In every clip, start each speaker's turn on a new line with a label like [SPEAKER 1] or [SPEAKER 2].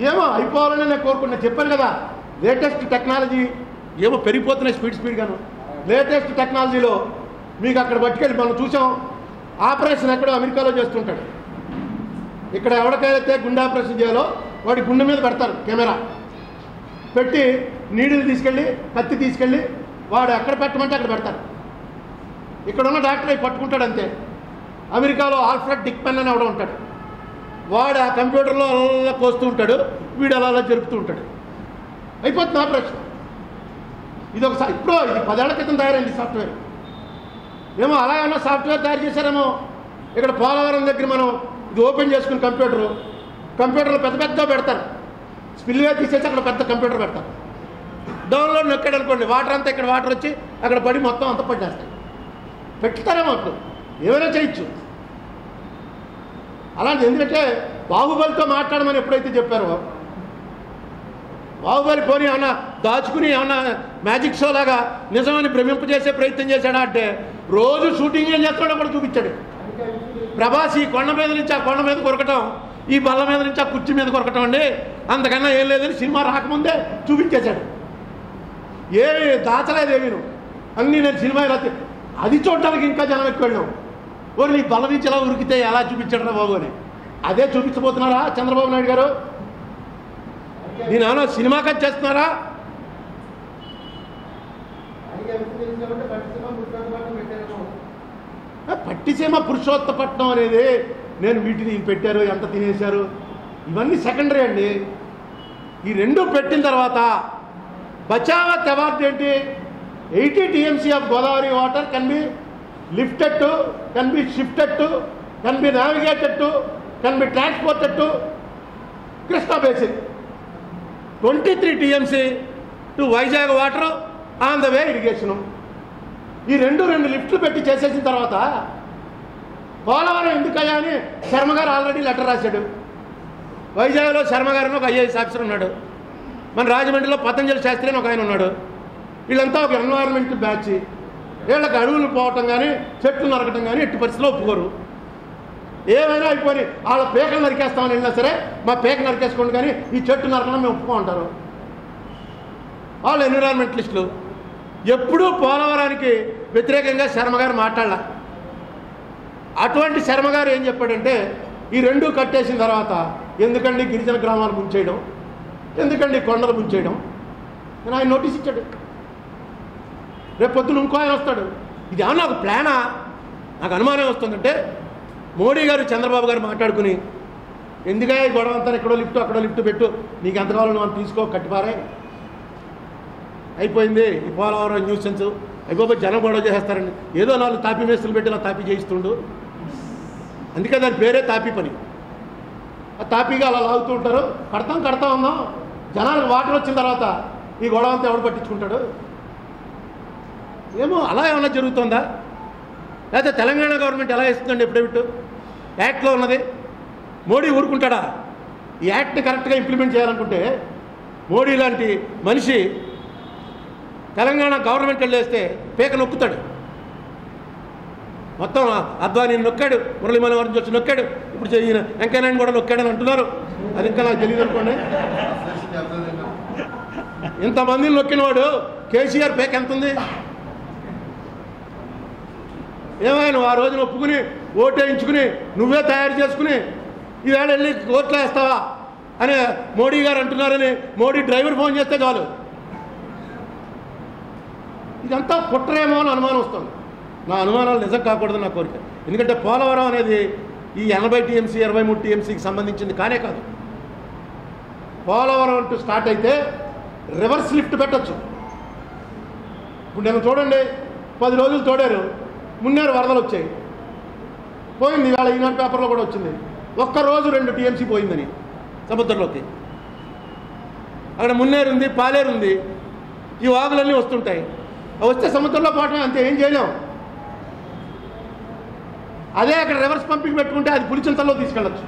[SPEAKER 1] ఏమో అయిపోవాలని నేను కోరుకున్నా చెప్పాను కదా. లేటెస్ట్ టెక్నాలజీ ఏమో పెరిగిపోతున్నాయి స్పీడ్ స్పీడ్గాను లేటెస్ట్ టెక్నాలజీలో మీకు అక్కడ పట్టుకెళ్ళి మనం చూసాం. ఆపరేషన్ ఎక్కడో అమెరికాలో చేస్తుంటాడు. ఇక్కడ ఎవరికైతే గుండె ఆపరేషన్ చేయాలో వాడి గుండె మీద పెడతారు కెమెరా. పెట్టి నీడిల్ తీసుకెళ్ళి కత్తి తీసుకెళ్ళి వాడు ఎక్కడ పెట్టమంటే అక్కడ పెడతారు. ఇక్కడ ఉన్న డాక్టర్ అవి పట్టుకుంటాడు అంతే. అమెరికాలో ఆల్ఫ్రెడ్ డిక్మెన్ అని ఎవడో ఉంటాడు. వాడు ఆ కంప్యూటర్లో అలా కోస్తూ ఉంటాడు వీడు అలా అలా జరుపుతూ ఉంటాడు. అయిపోతుంది ఆపరేషన్ ఇది ఒకసారి ఇప్పుడు ఇది పదేళ్ళ క్రితం తయారైంది సాఫ్ట్వేర్. ఏమో అలా ఏమన్నా సాఫ్ట్వేర్ తయారు చేశారేమో. ఇక్కడ పోలవరం దగ్గర మనం ఇది ఓపెన్ చేసుకుని కంప్యూటరు కంప్యూటర్లో పెద్ద పెద్ద పెడతారు. స్పిల్వే తీసేసి అక్కడ పెద్ద కంప్యూటర్ పెడతారు. డౌన్లోడ్ నొక్కాడు అనుకోండి వాటర్ అంతా ఇక్కడ వాటర్ వచ్చి అక్కడ పడి మొత్తం అంతా పట్టేస్తాయి పెట్టుతారేమో అప్పుడు. ఏమైనా చేయొచ్చు. అలాంటి ఎందుకంటే బాహుబలితో మాట్లాడమని ఎప్పుడైతే చెప్పారో? బాహుబలి పోనీ ఏమన్నా దాచుకుని ఏమన్నా మ్యాజిక్ షో లాగా నిజమని భ్రమింపజేసే ప్రయత్నం చేశాడా అంటే రోజు షూటింగ్ ఏం చేస్తాడో కూడా చూపించాడు. ప్రభాస్ ఈ కొండ మీద నుంచి ఆ కొండ మీద కొరకటం ఈ బల్ల మీద నుంచి ఆ కుర్చీ మీద కొరకటం అండి అంతకన్నా ఏం లేదని సినిమా రాకముందే చూపించేశాడు. ఏమి దాచలేదు నువ్వు అన్నీ నేను సినిమా ఇలా అది చూడటానికి ఇంకా జనం ఎక్కువ వెళ్ళాం. ఓరి నీ బల్ల నుంచి ఎలా ఉరికితే ఎలా చూపించడరా బాబు అని. అదే చూపించబోతున్నారా చంద్రబాబు నాయుడు గారు? నేను నాన్న సినిమా కట్ చేస్తున్నారా? పట్టిసీమ పురుషోత్తపట్నం అనేది నేను వీటిని పెట్టారు ఎంత తినేశారు? ఇవన్నీ సెకండరీ అండి. ఈ రెండు పెట్టిన తర్వాత బచావత్ అవార్డు ఏంటి? Eighty TMC of Godavari water can be lifted to can be shifted to can be navigated to can be transported to Krishna basin twenty three TMC to Vizag water on the way irrigation ఈ రెండు రెండు లిఫ్ట్లు పెట్టి చేసేసిన తర్వాత పోలవరం ఎందుకయ్యా అని శర్మ గారు ఆల్రెడీ లెటర్ రాశాడు. వైజాగ్లో శర్మ ఒక ఐఏఎస్ ఆఫీసర్ ఉన్నాడు. మన రాజమండ్రిలో పతంజలి శాస్త్రి అని ఒక ఆయన ఉన్నాడు. వీళ్ళంతా ఒక ఎన్వైరన్మెంట్ బ్యాచ్. వీళ్ళకి అడవులు పోవటం కానీ చెట్లు నరకటం కానీ ఎట్టి పరిస్థితిలో ఒప్పుకోరు. ఏమైనా అయిపోయి వాళ్ళ పేకలు నరికేస్తామని వెళ్ళినా సరే మా పేక నరికేసుకోండి కానీ ఈ చెట్టు నరకడం మేము ఒప్పుకుంటారు వాళ్ళు ఎన్విరాన్మెంటలిస్టులు ఎప్పుడూ పోలవరానికి వ్యతిరేకంగా శర్మగారు మాట్లాడాల. అటువంటి శర్మ గారు ఏం చెప్పాడంటే ఈ రెండు కట్టేసిన తర్వాత ఎందుకండి గిరిజన గ్రామాలు ముంచేయడం? ఎందుకండి కొండలు ముంచేయడం? ఆయన నోటీస్ ఇచ్చాడు. రేపు పొద్దున ఇంకో ఆయన వస్తాడు. ఇది ఏమన్నా నాకు ప్లానా? నాకు అనుమానం వస్తుందంటే మోడీ గారు చంద్రబాబు గారు మాట్లాడుకుని ఎందుకే గొడవ అంతా? ఎక్కడో లిఫ్ట్ అక్కడో లిఫ్ట్ పెట్టు. నీకు ఎంత కావాలో మనం తీసుకో కట్టిపారే. అయిపోయింది. ఈ పోలవరం న్యూసెన్స్ అయిపోయి జనం గొడవ చేసేస్తారండి ఏదో నాలుగు తాపీ మేస్తులు పెట్టి ఇలా తాపీ చేయిస్తుండు. అందుకే దాని పేరే తాపీ పని. ఆ తాపీగా అలా లాగుతూ ఉంటారు. కడతాం కడతా ఉన్నాం జనాలకు వాటర్ వచ్చిన తర్వాత ఈ గొడవ అంతా ఎవడు పట్టించుకుంటాడు? ఏమో అలా ఏమైనా జరుగుతుందా? లేకపోతే తెలంగాణ గవర్నమెంట్ ఎలా ఇస్తుందండి ఎప్పుడేమిటి యాక్ట్లో ఉన్నది. మోడీ ఊరుకుంటాడా? ఈ యాక్ట్ని కరెక్ట్గా ఇంప్లిమెంట్ చేయాలనుకుంటే మోడీ లాంటి మనిషి తెలంగాణ గవర్నమెంట్ వెళ్ళేస్తే పేక నొక్కుతాడు. మొత్తం అద్వానీ నొక్కాడు మురళీ మనోహర్ వచ్చి నొక్కాడు. ఇప్పుడు ఈయన వెంకయ్యనాయుడు కూడా నొక్కాడని అంటున్నారు. అది ఇంకా నాకు తెలియదు అనుకోండి. ఇంతమందిని నొక్కినవాడు కేసీఆర్ పేక ఎంత ఉంది? ఏమైనా ఆ రోజున ఒప్పుకుని ఓటేయించుకుని నువ్వే తయారు చేసుకుని ఈవేళ వెళ్ళి కోర్టులో వేస్తావా? అని మోడీ గారు అంటున్నారని మోడీ డ్రైవర్ ఫోన్ చేస్తే చాలు. ఇదంతా కుట్రేమో అని అనుమానం వస్తుంది. నా అనుమానాలు నిజం కాకూడదు నా కోరిక. ఎందుకంటే పోలవరం అనేది ఈ ఎనభై టీఎంసీ ఇరవై మూడు టీఎంసీకి సంబంధించింది కానే కాదు. పోలవరం అంటూ స్టార్ట్ అయితే రివర్స్ లిఫ్ట్ పెట్టచ్చు. ఇప్పుడు నేను చూడండి పది రోజులు తోడారు. మున్నేరు వరదలు వచ్చాయి. పోయింది ఇవాళ ఈనాడు పేపర్లో కూడా వచ్చింది. ఒక్క రోజు రెండు టీఎంసీ పోయిందని సముద్రంలోకి. అక్కడ మున్నేరు ఉంది పాలేరు ఉంది. ఈ వాగులన్నీ వస్తుంటాయి. అవి వస్తే సముద్రంలో పోవటం అంతే ఏం చేయలేం. అదే అక్కడ రివర్స్ పంపింగ్ పెట్టుకుంటే అది పులిచింతల్లో తీసుకెళ్ళచ్చు.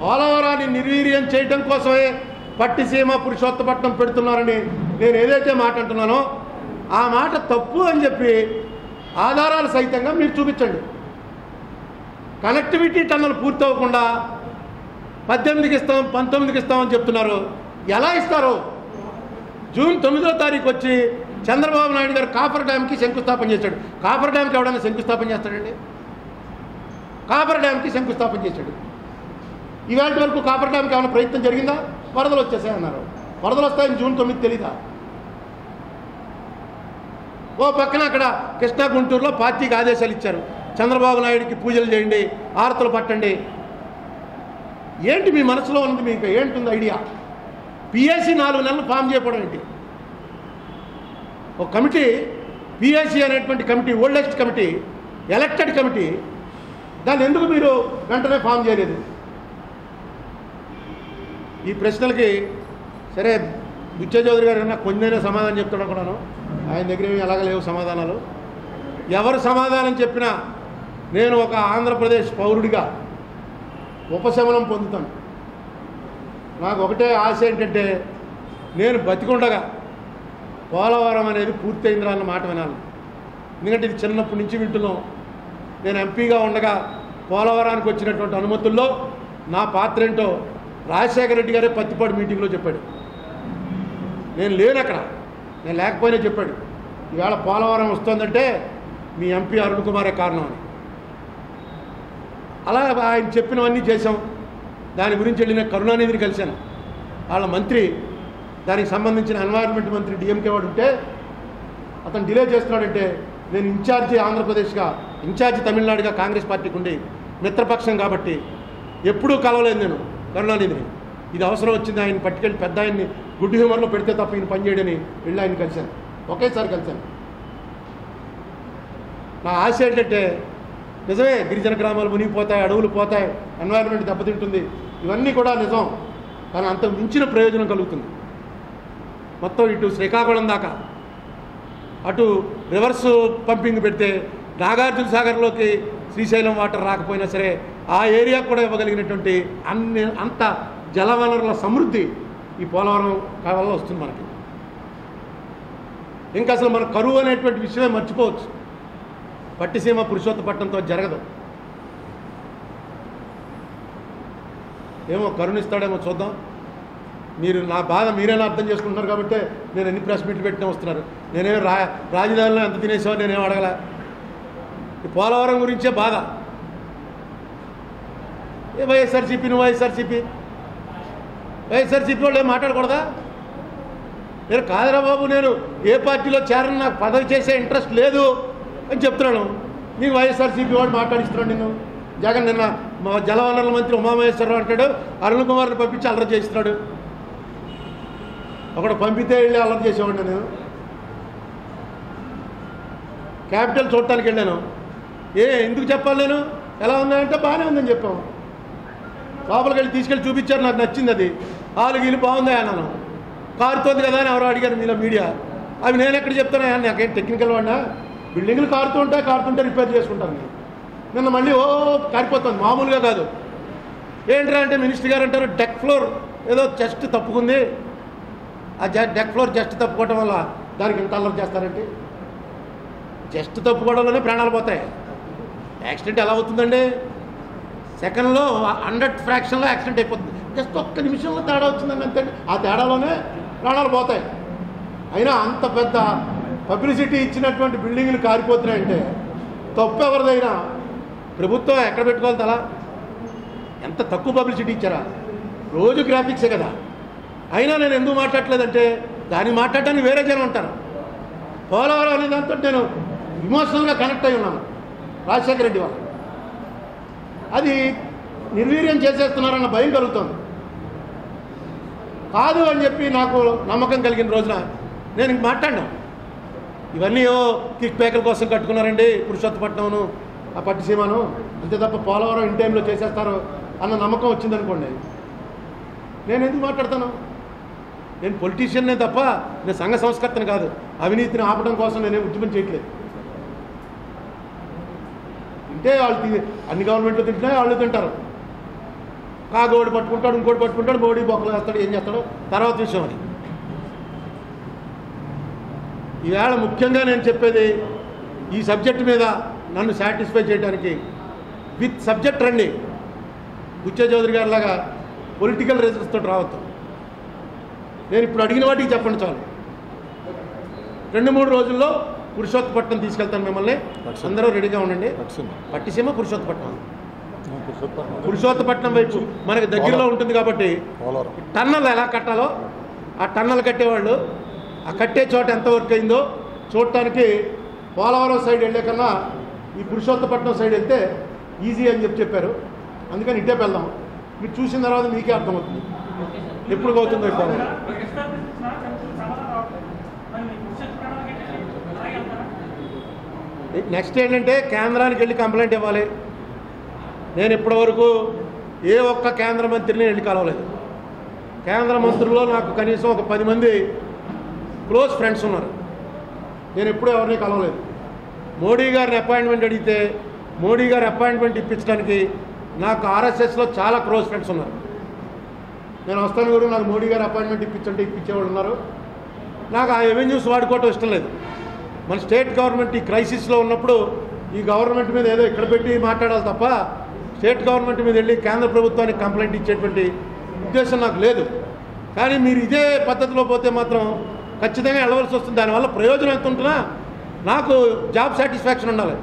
[SPEAKER 1] పోలవరాన్ని నిర్వీర్యం చేయడం కోసమే పట్టిసీమ పురుషోత్తపట్నం పెడుతున్నారని నేను ఏదైతే మాట అంటున్నానో ఆ మాట తప్పు అని చెప్పి ఆధారాలు సహితంగా మీరు చూపించండి. కనెక్టివిటీ టన్నులు పూర్తవ్వకుండా పద్దెనిమిదికి ఇస్తాం పంతొమ్మిదికి ఇస్తామని చెప్తున్నారు. ఎలా ఇస్తారు? జూన్ తొమ్మిదో తారీఖు వచ్చి చంద్రబాబు నాయుడు గారు కాపర్ డ్యామ్కి శంకుస్థాపన చేశాడు. కాపర్ డ్యామ్కి ఎవడన్నా శంకుస్థాపన చేస్తాడండి? కాపర్ డ్యామ్కి శంకుస్థాపన చేశాడు. ఇవాళ వరకు కాపర్ డ్యామ్కి ఏమైనా ప్రయత్నం జరిగిందా? వరదలు వచ్చేసాయన్నారు. వరదలు వస్తాయని జూన్ తొమ్మిది తెలీదా? ఓ పక్కన అక్కడ కృష్ణా గుంటూరులో పార్టీకి ఆదేశాలు ఇచ్చారు. చంద్రబాబు నాయుడికి పూజలు చేయండి ఆరతులు పట్టండి. ఏంటి మీ మనసులో ఉంది మీకు? ఏంటుంది ఐడియా? పిఎస్సి నాలుగు నెలలు ఫామ్ చేయకపోవడం ఏంటి? ఒక కమిటీ పిఎస్సి అనేటువంటి committee oldest committee elected committee దాన్ని ఎందుకు మీరు వెంటనే ఫామ్ చేయలేదు? ఈ ప్రశ్నలకి సరే బుచ్చ చౌదరి గారు ఏమన్నా కొంచెమైనా సమాధానం చెప్తాడు అనుకున్నాను ఆయన దగ్గర ఏమీ ఎలాగ లేవు సమాధానాలు? ఎవరు సమాధానం చెప్పినా నేను ఒక ఆంధ్రప్రదేశ్ పౌరుడిగా ఉపశమనం పొందుతాను. నాకు ఒకటే ఆశ ఏంటంటే నేను బతికుండగా పోలవరం అనేది పూర్తయిందిరా అన్న మాట వినాలి. ఎందుకంటే ఇది చిన్నప్పటి నుంచి వింటున్నాం. నేను ఎంపీగా ఉండగా పోలవరానికి వచ్చినటువంటి అనుమతుల్లో నా పాత్ర ఏంటో రాజశేఖర రెడ్డి గారే పత్తిపాడు మీటింగ్లో చెప్పాడు. నేను లేను అక్కడ నేను లేకపోయినా చెప్పాడు. ఈవేళ పోలవరం వస్తుందంటే మీ ఎంపీ అరుణ్ కుమారే కారణం అని. అలా ఆయన చెప్పినవన్నీ చేశాం. దాని గురించి వెళ్ళిన కరుణానిధిని కలిశాను. వాళ్ళ మంత్రి దానికి సంబంధించిన ఎన్వైరన్మెంట్ మంత్రి డిఎంకే వాడు ఉంటే అతను డిలే చేస్తున్నాడంటే నేను ఇన్ఛార్జి ఆంధ్రప్రదేశ్గా ఇన్ఛార్జి తమిళనాడుగా కాంగ్రెస్ పార్టీకి ఉండి మిత్రపక్షం కాబట్టి ఎప్పుడూ కలవలేదు నేను కరుణానిధిని. ఇది అవసరం వచ్చింది ఆయన పట్టుకెళ్ళి పెద్ద ఆయన్ని గుడ్ హ్యూమర్లో పెడితే తప్ప ఈయన పనిచేయడని వెళ్ళి ఆయన కలిశాను ఒకేసారి కలిశాను నా ఆశ ఏంటంటే నిజమే గిరిజన గ్రామాలు మునిగిపోతాయి అడవులు పోతాయి ఎన్వైరన్మెంట్ దెబ్బతింటుంది. ఇవన్నీ కూడా నిజం. కానీ అంత మించిన ప్రయోజనం కలుగుతుంది. మొత్తం ఇటు శ్రీకాకుళం దాకా. అటు రివర్స్ పంపింగ్ పెడితే నాగార్జున సాగర్లోకి శ్రీశైలం వాటర్ రాకపోయినా సరే ఆ ఏరియా కూడా ఇవ్వగలిగినటువంటి అన్ని అంత జలవనరుల సమృద్ధి ఈ పోలవరం కాలంలో వస్తుంది మనకి. ఇంకా అసలు మన కరువు అనేటువంటి విషయమే మర్చిపోవచ్చు. పట్టిసీమ పురుషోత్తపట్నంతో జరగదు. ఏమో కరుణిస్తాడేమో చూద్దాం. మీరు నా బాధ మీరైనా అర్థం చేసుకుంటున్నారు కాబట్టి నేను ఎన్ని ప్రెస్ మీట్లు పెట్టినా వస్తున్నారు. నేనే రా రాజధానిలో ఎంత తినేసావో నేనేం అడగల. ఈ పోలవరం గురించే బాధ. ఏ వైఎస్ఆర్సీపీ నువ్వు వైఎస్ఆర్సీపీ వైఎస్ఆర్సీపీ వాళ్ళు ఏం మాట్లాడకూడదా? నేను కాదురా బాబు నేను ఏ పార్టీలో చేరని నాకు పదవి చేసే ఇంట్రెస్ట్ లేదు అని చెప్తున్నాను. నీకు వైఎస్ఆర్సీపీ వాడు మాట్లాడిస్తున్నాడు నేను జగన్ నిన్న మా జలవనరుల మంత్రి ఉమామహేశ్వరరావు అంటాడు అరుణ్ కుమార్ని పంపించి అల్లరి చేస్తున్నాడు ఒకడు పంపితే వెళ్ళి అల్లరి చేసేవాడిని నేను. క్యాపిటల్ చూడటానికి వెళ్ళాను. ఏ ఎందుకు చెప్పాలి నేను? ఎలా ఉందంటే బాగానే ఉందని చెప్పాము లోపలికి వెళ్ళి తీసుకెళ్ళి చూపించారు నాకు నచ్చింది అది. ఆలు గీలు బాగుందా అన్నాను. కారుతోంది కదా అని ఎవరో అడిగారు మీలో మీడియా. అవి నేను ఎక్కడ చెప్తానా నాకేం టెక్నికల్ వాడినా. బిల్డింగ్లు కారుతూ ఉంటాయి కారుతుంటే రిపేర్ చేసుకుంటాను నేను. నిన్న మళ్ళీ ఓ కారిపోతుంది మామూలుగా కాదు. ఏంట్రా అంటే మినిస్టర్ గారు అంటారు డెక్ ఫ్లోర్ ఏదో జస్ట్ తప్పుకుంది. ఆ డెక్ ఫ్లోర్ జస్ట్ తప్పుకోవటం వల్ల దానికి ఇంత అల్లరి చేస్తారంటే? జస్ట్ తప్పుకోవడంలోనే ప్రాణాలు పోతాయి. యాక్సిడెంట్ ఎలా అవుతుందండి? సెకండ్లో హండ్రెడ్ ఫ్రాక్షన్లో యాక్సిడెంట్ అయిపోతుంది. జస్ట్ ఒక్క నిమిషంలో తేడా వచ్చిందండి అంతే ఆ తేడాలోనే ప్రాణాలు పోతాయి. అయినా అంత పెద్ద పబ్లిసిటీ ఇచ్చినటువంటి బిల్డింగ్లు కారిపోతున్నాయంటే తప్పు ఎవరిదైనా ప్రభుత్వం ఎక్కడ పెట్టుకోవాలి తలా? ఎంత తక్కువ పబ్లిసిటీ ఇచ్చారా? రోజు గ్రాఫిక్సే కదా. అయినా నేను ఎందుకు మాట్లాడలేదంటే దాన్ని మాట్లాడటానికి వేరే జనం ఉంటారు. పోలవరం అనే దాంతో నేను ఇమోషనల్గా కనెక్ట్ అయి ఉన్నాను. రాజశేఖర రెడ్డి వాళ్ళు. అది నిర్వీర్యం చేసేస్తున్నారన్న భయం కలుగుతుంది. కాదు అని చెప్పి నాకు నమ్మకం కలిగిన రోజున నేను ఇంక మాట్లాడినా. ఇవన్నీ ఏవో కిక్ ప్యాకుల కోసం కట్టుకున్నారండి పురుషోత్తపట్నంను ఆ పట్టిసీమను అంతే తప్ప పోలవరం ఇన్ టైంలో చేసేస్తారు అన్న నమ్మకం వచ్చిందనుకోండి. నేను ఎందుకు మాట్లాడతాను? నేను పొలిటీషియన్నే తప్ప నేను సంఘ సంస్కర్తను కాదు. అవినీతిని ఆపడం కోసం నేనే ఉద్యమం చేయట్లేదు. తింటే వాళ్ళు అన్ని గవర్నమెంట్లు తింటున్నాయి వాళ్ళు తింటారు. కాగోడు పట్టుకుంటాడు ఇంకోటి పట్టుకుంటాడు బోడీ బొక్కలు వేస్తాడు ఏం చేస్తాడు? తర్వాత విషయం అది. ఈవేళ ముఖ్యంగా నేను చెప్పేది ఈ సబ్జెక్ట్ మీద నన్ను సాటిస్ఫై చేయడానికి. విత్ సబ్జెక్ట్ రండి. బుచ్చ చౌదరి గారి లాగా పొలిటికల్ రీజన్స్ తోటి రావద్దు. నేను ఇప్పుడు అడిగిన వాటికి చెప్పండి చాలు. రెండు మూడు రోజుల్లో పురుషోత్తపట్నం తీసుకెళ్తాను మిమ్మల్ని. అందరూ రెడీగా ఉండండి.
[SPEAKER 2] పట్టిసీమ
[SPEAKER 1] పట్టిసీమ పురుషోత్తపట్నం.
[SPEAKER 2] పురుషోత్తపట్నం
[SPEAKER 1] వైపు మనకి దగ్గరలో ఉంటుంది కాబట్టి టన్నల్ ఎలా కట్టాలో ఆ టన్నల్ కట్టేవాళ్ళు. ఆ కట్టే చోట ఎంత వర్క్ అయిందో చూడటానికి పోలవరం సైడ్ వెళ్ళే కన్నా ఈ పురుషోత్తపట్నం సైడ్ వెళ్తే ఈజీ అని చెప్పి చెప్పారు. అందుకని ఇటే వెళ్దాం. మీరు చూసిన తర్వాత మీకే అర్థమవుతుంది. ఎప్పుడు అవుతుందో పోలవరం నెక్స్ట్ ఏంటంటే కేంద్రానికి వెళ్ళి కంప్లైంట్ ఇవ్వాలి. నేను ఇప్పటివరకు ఏ ఒక్క కేంద్ర మంత్రిని వెళ్ళి కలవలేదు. కేంద్ర మంత్రుల్లో నాకు కనీసం ఒక పది మంది క్లోజ్ ఫ్రెండ్స్ ఉన్నారు. నేను ఎప్పుడూ ఎవరిని కలవలేదు. మోడీ గారిని అపాయింట్మెంట్ అడిగితే మోడీ గారి అపాయింట్మెంట్ ఇప్పించడానికి నాకు ఆర్ఎస్ఎస్లో చాలా క్లోజ్ ఫ్రెండ్స్ ఉన్నారు. నేను వస్తాను గురు నాకు మోడీ గారు అపాయింట్మెంట్ ఇప్పించంటే ఇప్పించేవాళ్ళు ఉన్నారు. నాకు ఆ ఎవెన్యూస్ వాడుకోవటం ఇష్టం లేదు. మన స్టేట్ గవర్నమెంట్ ఈ క్రైసిస్లో ఉన్నప్పుడు ఈ గవర్నమెంట్ మీద ఏదో ఇక్కడ పెట్టి మాట్లాడాలి తప్ప స్టేట్ గవర్నమెంట్ మీద వెళ్ళి కేంద్ర ప్రభుత్వానికి కంప్లైంట్ ఇచ్చేటువంటి ఉద్దేశం నాకు లేదు. కానీ మీరు ఇదే పద్ధతిలో పోతే మాత్రం ఖచ్చితంగా వెళ్ళవలసి వస్తుంది. దానివల్ల ప్రయోజనం ఎంత ఉంటున్నా నాకు జాబ్ సాటిస్ఫాక్షన్ ఉండాలి.